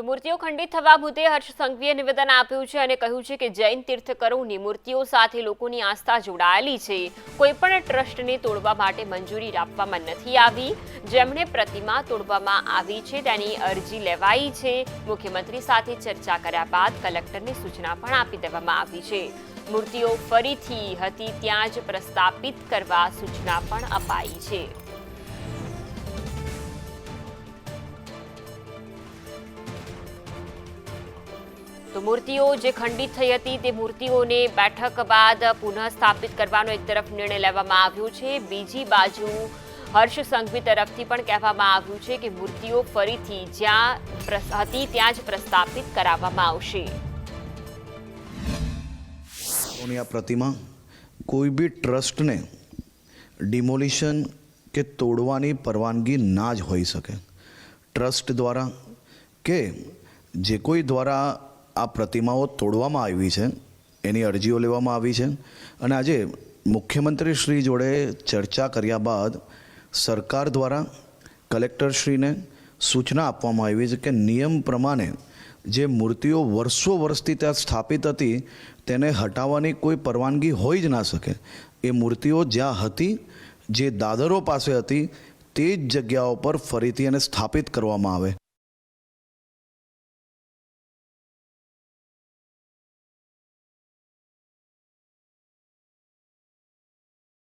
તો મૂર્તિઓ ખંડિત થવા મુદ્દે હર્ષ સંઘવીએ નિવેદન આપ્યું છે અને કહ્યું છે કે જૈન તીર્થકરોની મૂર્તિઓ સાથે લોકોની આસ્થા જોડાયેલી છે. કોઈ પણ ટ્રસ્ટને તોડવા માટે મંજૂરી આપવામાં નથી આવી. જેમણે પ્રતિમા તોડવામાં આવી છે, તેની અરજી લેવાઈ છે. મુખ્યમંત્રી સાથે ચર્ચા કર્યા બાદ કલેક્ટરને સૂચના પણ આપી દેવામાં આવી છે. મૂર્તિઓ ફરીથી હતી, ત્યાં જ પ્રસ્થાપિત કરવા સૂચના પણ અપાઈ છે. તો મૂર્તિઓ જે ખંડિત થઈ હતી તે મૂર્તિઓને બેઠક બાદ પુનઃ સ્થાપિત કરવાનો એક તરફ નિર્ણય લેવામાં આવ્યો છે. બીજી બાજુ હર્ષ સંઘવી તરફથી પણ કહેવામાં આવ્યું છે કે મૂર્તિઓ ફરીથી જ્યાં હતી ત્યાં જ પ્રસ્થાપિત કરાવવામાં આવશે. આ પ્રતિમા? કોઈ બી ટ્રસ્ટને ડિમોલિશન કે તોડવાની પરવાનગી ના જ હોઈ શકે. ટ્રસ્ટ દ્વારા કે જે કોઈ દ્વારા આ પ્રતિમાઓ તોડવામાં આવી છે, એની અરજીઓ લેવામાં આવી છે અને આજે મુખ્યમંત્રી શ્રી જોડે ચર્ચા કર્યા બાદ સરકાર દ્વારા કલેક્ટરશ્રીને સૂચના આપવામાં આવી છે કે નિયમ પ્રમાણે જે મૂર્તિઓ વર્ષો વર્ષથી ત્યાં સ્થાપિત હતી, તેને હટાવવાની કોઈ પરવાનગી હોઈ જ ના શકે. એ મૂર્તિઓ જ્યાં હતી, જે દાદરો પાસે હતી, તે જ જગ્યાઓ પર ફરીથી એને સ્થાપિત કરવામાં આવે.